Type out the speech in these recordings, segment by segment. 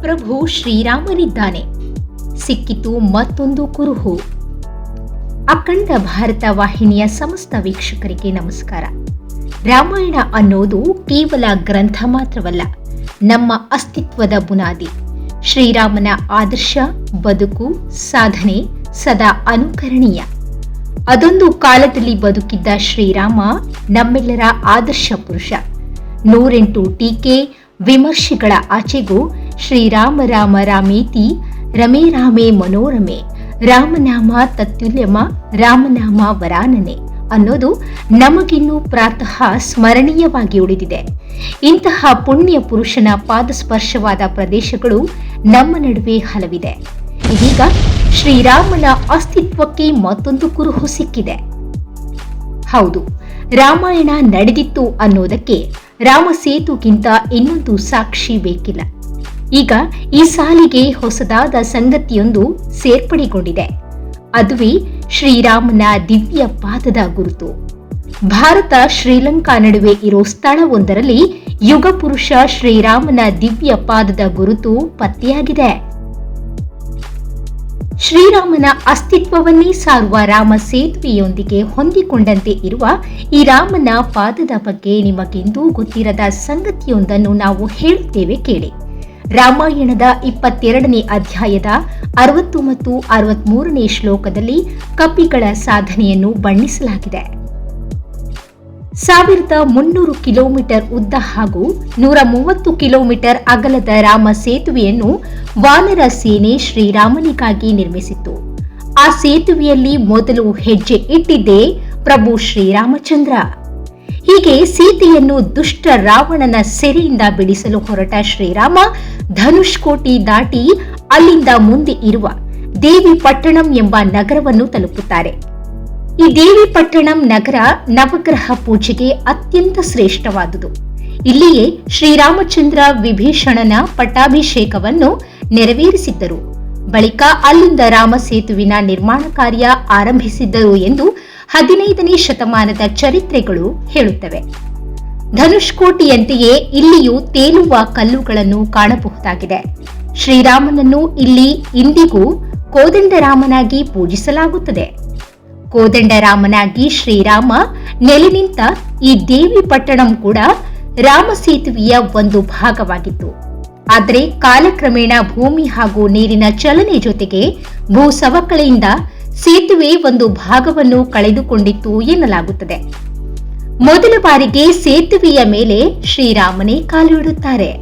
ಪ್ರಭು ಶ್ರೀರಾಮನಿದ್ದಾನೆ. ಸಿಕ್ಕಿತು ಮತ್ತೊಂದು ಕುರುಹು. ಅಖಂಡ ಭಾರತ ವಾಹಿನಿಯ ಸಮಸ್ತ ವೀಕ್ಷಕರಿಗೆ ನಮಸ್ಕಾರ. ರಾಮಾಯಣ ಅನ್ನೋದು ಕೇವಲ ಗ್ರಂಥ ಮಾತ್ರವಲ್ಲ, ನಮ್ಮ ಅಸ್ತಿತ್ವದ ಬುನಾದಿ. ಶ್ರೀರಾಮನ ಆದರ್ಶ, ಬದುಕು, ಸಾಧನೆ ಸದಾ ಅನುಕರಣೀಯ. ಅದೊಂದು ಕಾಲದಲ್ಲಿ ಬದುಕಿದ್ದ ಶ್ರೀರಾಮ ನಮ್ಮೆಲ್ಲರ ಆದರ್ಶ ಪುರುಷ. ನೂರೆಂಟು ಟೀಕೆ ವಿಮರ್ಶೆಗಳ ಆಚೆಗೂ ಶ್ರೀರಾಮ ರಾಮ ರಾಮೇತಿ, ರಮೇ ರಾಮೇ ಮನೋರಮೆ ರಾಮನಾಮ ತತ್ಯುಲ್ಯಮ ರಾಮನಾಮ ವರಾನನೆ ಅನ್ನೋದು ನಮಗಿನ್ನೂ ಪ್ರಾತಃ ಸ್ಮರಣೀಯವಾಗಿ ಉಳಿದಿದೆ. ಇಂತಹ ಪುಣ್ಯ ಪುರುಷನ ಪಾದಸ್ಪರ್ಶವಾದ ಪ್ರದೇಶಗಳು ನಮ್ಮ ನಡುವೆ ಹಲವಿದೆ. ಇದೀಗ ಶ್ರೀರಾಮನ ಅಸ್ತಿತ್ವಕ್ಕೆ ಮತ್ತೊಂದು ಕುರುಹು ಸಿಕ್ಕಿದೆ. ಹೌದು, ರಾಮಾಯಣ ನಡೆದಿತ್ತು ಅನ್ನೋದಕ್ಕೆ ರಾಮ ಸೇತುಗಿಂತ ಇನ್ನೊಂದು ಸಾಕ್ಷಿ ಬೇಕಿಲ್ಲ. ಈಗ ಈ ಸಾಲಿಗೆ ಹೊಸದಾದ ಸಂಗತಿಯೊಂದು ಸೇರ್ಪಡೆಗೊಂಡಿದೆ. ಅದುವೇ ಶ್ರೀರಾಮನ ದಿವ್ಯ ಪಾದದ ಗುರುತು. ಭಾರತ ಶ್ರೀಲಂಕಾ ನಡುವೆ ಇರೋ ಸ್ಥಳವೊಂದರಲ್ಲಿ ಯುಗ ಪುರುಷ ಶ್ರೀರಾಮನ ದಿವ್ಯ ಪಾದದ ಗುರುತು ಪತ್ತೆಯಾಗಿದೆ. ಶ್ರೀರಾಮನ ಅಸ್ತಿತ್ವವನ್ನೇ ಸಾರುವ ರಾಮ ಸೇತುವೆಯೊಂದಿಗೆ ಹೊಂದಿಕೊಂಡಂತೆ ಇರುವ ಈ ರಾಮನ ಪಾದದ ಬಗ್ಗೆ ನಿಮಗೆಂದೂ ಗೊತ್ತಿರದ ಸಂಗತಿಯೊಂದನ್ನು ನಾವು ಹೇಳುತ್ತೇವೆ ಕೇಳಿ. ರಾಮಾಯಣದ ಇಪ್ಪತ್ತೆರಡನೇ ಅಧ್ಯಾಯದ ಅರವತ್ತು ಮತ್ತು ಅರವತ್ಮೂರನೇ ಶ್ಲೋಕದಲ್ಲಿ ಕಪಿಗಳ ಸಾಧನೆಯನ್ನು ಬಣ್ಣಿಸಲಾಗಿದೆ. ಸಾವಿರದ ಮುನ್ನೂರು ಕಿಲೋಮೀಟರ್ ಉದ್ದ ಹಾಗೂ ನೂರ ಮೂವತ್ತು ಕಿಲೋಮೀಟರ್ ಅಗಲದ ರಾಮ ಸೇತುವೆಯನ್ನು ವಾನರ ಸೇನೆ ಶ್ರೀರಾಮನಿಗಾಗಿ ನಿರ್ಮಿಸಿತ್ತು. ಆ ಸೇತುವೆಯಲ್ಲಿ ಮೊದಲು ಹೆಜ್ಜೆ ಇಟ್ಟಿದ್ದೇ ಪ್ರಭು ಶ್ರೀರಾಮಚಂದ್ರ. ಹೀಗೆ ಸೀತೆಯನ್ನು ದುಷ್ಟ ರಾವಣನ ಸೆರೆಯಿಂದ ಬಿಡಿಸಲು ಹೊರಟ ಶ್ರೀರಾಮ ಧನುಷ್ಕೋಟಿ ದಾಟಿ ಅಲ್ಲಿಂದ ಮುಂದೆ ಇರುವ ದೇವಿ ಪಟ್ಟಣಂ ಎಂಬ ನಗರವನ್ನು ತಲುಪುತ್ತಾರೆ. ಈ ದೇವಿ ಪಟ್ಟಣಂ ನಗರ ನವಗ್ರಹ ಪೂಜೆಗೆ ಅತ್ಯಂತ ಶ್ರೇಷ್ಠವಾದುದು. ಇಲ್ಲಿಯೇ ಶ್ರೀರಾಮಚಂದ್ರ ವಿಭೀಷಣನ ಪಟ್ಟಾಭಿಷೇಕವನ್ನು ನೆರವೇರಿಸಿದ್ದರು. ಬಳಿಕ ಅಲ್ಲಿಂದ ರಾಮ ಸೇತುವಿನ ನಿರ್ಮಾಣ ಕಾರ್ಯ ಆರಂಭಿಸಿದ್ದರು ಎಂದು ಹದಿನೈದನೇ ಶತಮಾನದ ಚರಿತ್ರೆಗಳು ಹೇಳುತ್ತವೆ. ಧನುಷ್ಕೋಟಿಯಂತೆಯೇ ಇಲ್ಲಿಯೂ ತೇಲುವ ಕಲ್ಲುಗಳನ್ನು ಕಾಣಬಹುದಾಗಿದೆ. ಶ್ರೀರಾಮನನ್ನು ಇಲ್ಲಿ ಇಂದಿಗೂ ಕೋದಂಡರಾಮನಾಗಿ ಪೂಜಿಸಲಾಗುತ್ತದೆ. ಕೋದಂಡರಾಮನಾಗಿ ಶ್ರೀರಾಮ ನೆಲೆ ನಿಂತ ಈ ದೇವಿ ಪಟ್ಟಣಂ ಕೂಡ ರಾಮ ಸೇತುವೆಯ ಒಂದು ಭಾಗವಾಗಿತ್ತು. ಆದರೆ ಕಾಲಕ್ರಮೇಣ ಭೂಮಿ ಹಾಗೂ ನೀರಿನ ಚಲನೆ ಜೊತೆಗೆ ಭೂ ಸವಕಳಿಯಿಂದ ಸೇತುವೆ ಒಂದು ಭಾಗವನ್ನು ಕಳೆದುಕೊಂಡಿತ್ತು ಎನ್ನಲಾಗುತ್ತದೆ. ಮೊದಲ ಬಾರಿಗೆ ಸೇತುವೆಯ ಮೇಲೆ ಶ್ರೀರಾಮನೇ ಕಾಲು ಇಡುತ್ತಾರೆ.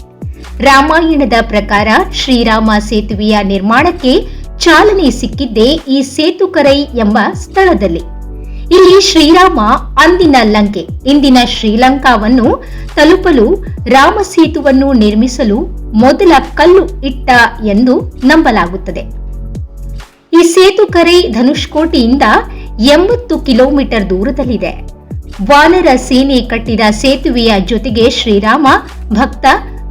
ರಾಮಾಯಣದ ಪ್ರಕಾರ ಶ್ರೀರಾಮ ಸೇತುವೆಯ ನಿರ್ಮಾಣಕ್ಕೆ ಚಾಲನೆ ಸಿಕ್ಕಿದ್ದೇ ಈ ಸೇತುಕರೈ ಎಂಬ ಸ್ಥಳದಲ್ಲಿ. ಇಲ್ಲಿ ಶ್ರೀರಾಮ ಅಂದಿನ ಲಂಕೆ, ಇಂದಿನ ಶ್ರೀಲಂಕಾವನ್ನು ತಲುಪಲು ರಾಮ ಸೇತುವನ್ನು ನಿರ್ಮಿಸಲು ಮೊದಲ ಕಲ್ಲು ಇಟ್ಟ ಎಂದು ನಂಬಲಾಗುತ್ತದೆ. ಈ ಸೇತುಕರೈ ಧನುಷ್ಕೋಟಿಯಿಂದ ಎಂಬತ್ತು ಕಿಲೋಮೀಟರ್ ದೂರದಲ್ಲಿದೆ. ವಾನರ ಸೇನೆ ಕಟ್ಟಿದ ಸೇತುವೆಯ ಜೊತೆಗೆ ಶ್ರೀರಾಮ, ಭಕ್ತ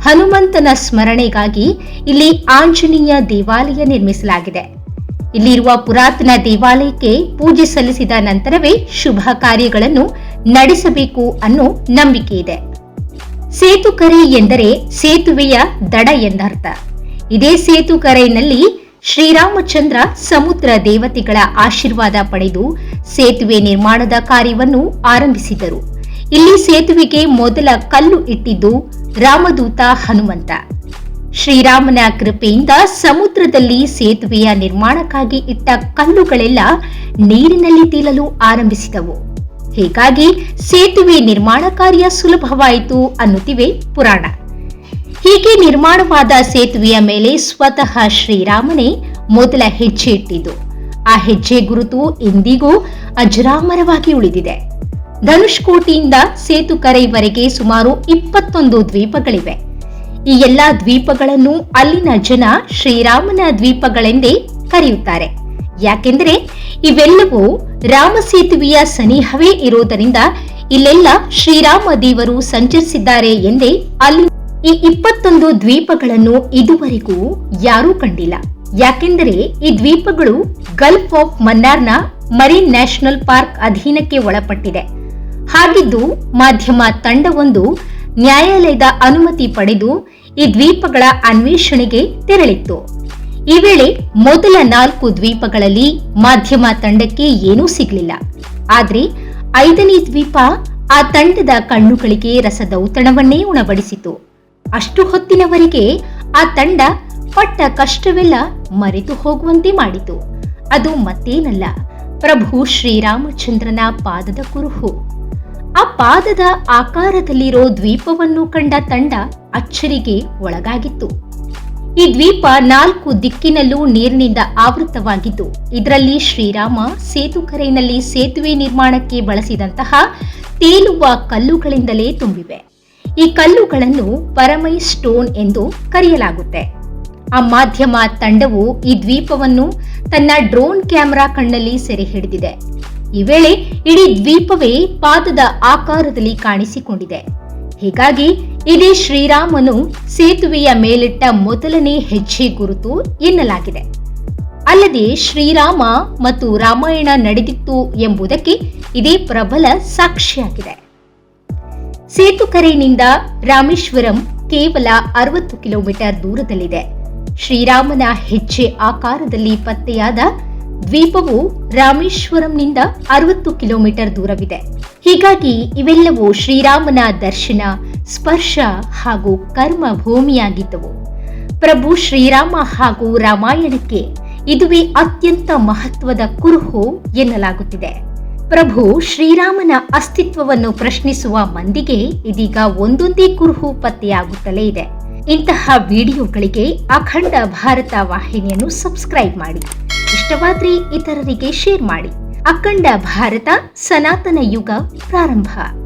ಹನುಮಂತನ ಸ್ಮರಣೆಗಾಗಿ ಇಲ್ಲಿ ಆಂಜನೇಯ ದೇವಾಲಯ ನಿರ್ಮಿಸಲಾಗಿದೆ. ಇಲ್ಲಿರುವ ಪುರಾತನ ದೇವಾಲಯಕ್ಕೆ ಪೂಜೆ ಸಲ್ಲಿಸಿದ ನಂತರವೇ ಶುಭ ಕಾರ್ಯಗಳನ್ನು ನಡೆಸಬೇಕು ಅನ್ನೋ ನಂಬಿಕೆ ಇದೆ. ಸೇತುಕರೆ ಎಂದರೆ ಸೇತುವೆಯ ದಡ ಎಂದರ್ಥ. ಇದೇ ಸೇತುಕರೈನಲ್ಲಿ ಶ್ರೀರಾಮಚಂದ್ರ ಸಮುದ್ರ ದೇವತೆಗಳ ಆಶೀರ್ವಾದ ಪಡೆದು ಸೇತುವೆ ನಿರ್ಮಾಣದ ಕಾರ್ಯವನ್ನು ಆರಂಭಿಸಿದರು. ಇಲ್ಲಿ ಸೇತುವೆಗೆ ಮೊದಲ ಕಲ್ಲು ಇಟ್ಟಿದ್ದು ರಾಮದೂತ ಹನುಮಂತ. ಶ್ರೀರಾಮನ ಕೃಪೆಯಿಂದ ಸಮುದ್ರದಲ್ಲಿ ಸೇತುವೆಯ ನಿರ್ಮಾಣಕ್ಕಾಗಿ ಇಟ್ಟ ಕಲ್ಲುಗಳೆಲ್ಲ ನೀರಿನಲ್ಲಿ ತೇಲಲು ಆರಂಭಿಸಿದವು. ಹೀಗಾಗಿ ಸೇತುವೆ ನಿರ್ಮಾಣ ಕಾರ್ಯ ಸುಲಭವಾಯಿತು ಅನ್ನುತ್ತಿವೆ ಪುರಾಣ. ಹೀಗೆ ನಿರ್ಮಾಣವಾದ ಸೇತುವೆಯ ಮೇಲೆ ಸ್ವತಃ ಶ್ರೀರಾಮನೇ ಮೊದಲ ಹೆಜ್ಜೆ ಇಟ್ಟಿದ್ದು. ಆ ಹೆಜ್ಜೆ ಗುರುತು ಇಂದಿಗೂ ಅಜರಾಮರವಾಗಿ ಉಳಿದಿದೆ. ಧನುಷ್ಕೋಟಿಯಿಂದ ಸೇತುಕರೈವರೆಗೆ ಸುಮಾರು ಇಪ್ಪತ್ತೊಂದು ದ್ವೀಪಗಳಿವೆ. ಈ ಎಲ್ಲಾ ದ್ವೀಪಗಳನ್ನು ಅಲ್ಲಿನ ಜನ ಶ್ರೀರಾಮನ ದ್ವೀಪಗಳೆಂದೇ ಕರೆಯುತ್ತಾರೆ. ಯಾಕೆಂದರೆ ಇವೆಲ್ಲವೂ ರಾಮ ಸೇತುವೆಯ ಸನಿಹವೇ ಇರುವುದರಿಂದ ಇಲ್ಲೆಲ್ಲ ಶ್ರೀರಾಮ ದೇವರು ಸಂಚರಿಸಿದ್ದಾರೆ ಎಂದೇ ಅಲ್ಲಿ ಈ ಇಪ್ಪತ್ತೊಂದು ದ್ವೀಪಗಳನ್ನು ಇದುವರೆಗೂ ಯಾರೂ ಕಂಡಿಲ್ಲ. ಯಾಕೆಂದರೆ ಈ ದ್ವೀಪಗಳು ಗಲ್ಫ್ ಆಫ್ ಮನ್ನಾರ್ನ ಮರಿನ್ ನ್ಯಾಷನಲ್ ಪಾರ್ಕ್ ಅಧೀನಕ್ಕೆ ಒಳಪಟ್ಟಿದೆ. ಹಾಗಿದ್ದು ಮಾಧ್ಯಮ ತಂಡವೊಂದು ನ್ಯಾಯಾಲಯದ ಅನುಮತಿ ಪಡೆದು ಈ ದ್ವೀಪಗಳ ಅನ್ವೇಷಣೆಗೆ ತೆರಳಿತ್ತು. ಈ ವೇಳೆ ಮೊದಲ ನಾಲ್ಕು ದ್ವೀಪಗಳಲ್ಲಿ ಮಾಧ್ಯಮ ತಂಡಕ್ಕೆ ಏನೂ ಸಿಗಲಿಲ್ಲ. ಆದ್ರೆ ಐದನೇ ದ್ವೀಪ ಆ ತಂಡದ ಕಣ್ಣುಗಳಿಗೆ ರಸದೌತಣವನ್ನೇ ಉಣಬಡಿಸಿತು. ಅಷ್ಟು ಹೊತ್ತಿನವರೆಗೆ ಆ ತಂಡ ಪಟ್ಟ ಕಷ್ಟವೆಲ್ಲ ಮರೆತು ಹೋಗುವಂತೆ ಮಾಡಿತು. ಅದು ಮತ್ತೇನಲ್ಲ, ಪ್ರಭು ಶ್ರೀರಾಮಚಂದ್ರನ ಪಾದದ ಕುರುಹು. ಆ ಪಾದದ ಆಕಾರದಲ್ಲಿರೋ ದ್ವೀಪವನ್ನು ಕಂಡ ತಂಡ ಅಚ್ಚರಿಗೆ ಒಳಗಾಗಿತ್ತು. ಈ ದ್ವೀಪ ನಾಲ್ಕು ದಿಕ್ಕಿನಲ್ಲೂ ನೀರಿನಿಂದ ಆವೃತವಾಗಿದ್ದು ಇದರಲ್ಲಿ ಶ್ರೀರಾಮ ಸೇತುಕರೆಯಲ್ಲಿ ಸೇತುವೆ ನಿರ್ಮಾಣಕ್ಕೆ ಬಳಸಿದಂತಹ ತೇಲುವ ಕಲ್ಲುಗಳಿಂದಲೇ ತುಂಬಿವೆ. ಈ ಕಲ್ಲುಗಳನ್ನು ಪರಮೈ ಸ್ಟೋನ್ ಎಂದು ಕರೆಯಲಾಗುತ್ತೆ. ಆ ಮಾಧ್ಯಮ ತಂಡವು ಈ ದ್ವೀಪವನ್ನು ತನ್ನ ಡ್ರೋನ್ ಕ್ಯಾಮೆರಾ ಕಣ್ಣಲ್ಲಿ ಸೆರೆ ಹಿಡಿದಿದೆ. ಈ ವೇಳೆ ಇಡೀ ದ್ವೀಪವೇ ಪಾದದ ಆಕಾರದಲ್ಲಿ ಕಾಣಿಸಿಕೊಂಡಿದೆ. ಹೀಗಾಗಿ ಇದೇ ಶ್ರೀರಾಮನು ಸೇತುವೆಯ ಮೇಲಿಟ್ಟ ಮೊದಲನೇ ಹೆಜ್ಜೆ ಗುರುತು ಎನ್ನಲಾಗಿದೆ. ಅಲ್ಲದೆ ಶ್ರೀರಾಮ ಮತ್ತು ರಾಮಾಯಣ ನಡೆದಿತ್ತು ಎಂಬುದಕ್ಕೆ ಇದೇ ಪ್ರಬಲ ಸಾಕ್ಷಿಯಾಗಿದೆ. ಸೇತುಕರೆಯಿಂದ ರಾಮೇಶ್ವರಂ ಕೇವಲ ಅರವತ್ತು ಕಿಲೋಮೀಟರ್ ದೂರದಲ್ಲಿದೆ. ಶ್ರೀರಾಮನ ಹೆಜ್ಜೆ ಆಕಾರದಲ್ಲಿ ಪತ್ತೆಯಾದ ದ್ವೀಪವು ರಾಮೇಶ್ವರಂನಿಂದ ಅರವತ್ತು ಕಿಲೋಮೀಟರ್ ದೂರವಿದೆ. ಹೀಗಾಗಿ ಇವೆಲ್ಲವೂ ಶ್ರೀರಾಮನ ದರ್ಶನ ಸ್ಪರ್ಶ ಹಾಗೂ ಕರ್ಮ ಭೂಮಿಯಾಗಿದ್ದವು. ಪ್ರಭು ಶ್ರೀರಾಮ ಹಾಗೂ ರಾಮಾಯಣಕ್ಕೆ ಇದುವೇ ಅತ್ಯಂತ ಮಹತ್ವದ ಕುರುಹು ಎನ್ನಲಾಗುತ್ತಿದೆ. ಪ್ರಭು ಶ್ರೀರಾಮನ ಅಸ್ತಿತ್ವವನ್ನು ಪ್ರಶ್ನಿಸುವ ಮಂದಿಗೆ ಇದೀಗ ಒಂದೊಂದೇ ಕುರುಹು ಪತ್ತೆಯಾಗುತ್ತಲೇ ಇದೆ. ಇಂತಹ ವಿಡಿಯೋಗಳಿಗೆ ಅಖಂಡ ಭಾರತ ವಾಹಿನಿಯನ್ನು ಸಬ್ಸ್ಕ್ರೈಬ್ ಮಾಡಿ. ಇಷ್ಟವಾದ್ರೆ ಇತರರಿಗೆ ಶೇರ್ ಮಾಡಿ. ಅಖಂಡ ಭಾರತ ಸನಾತನ ಯುಗ ಪ್ರಾರಂಭ.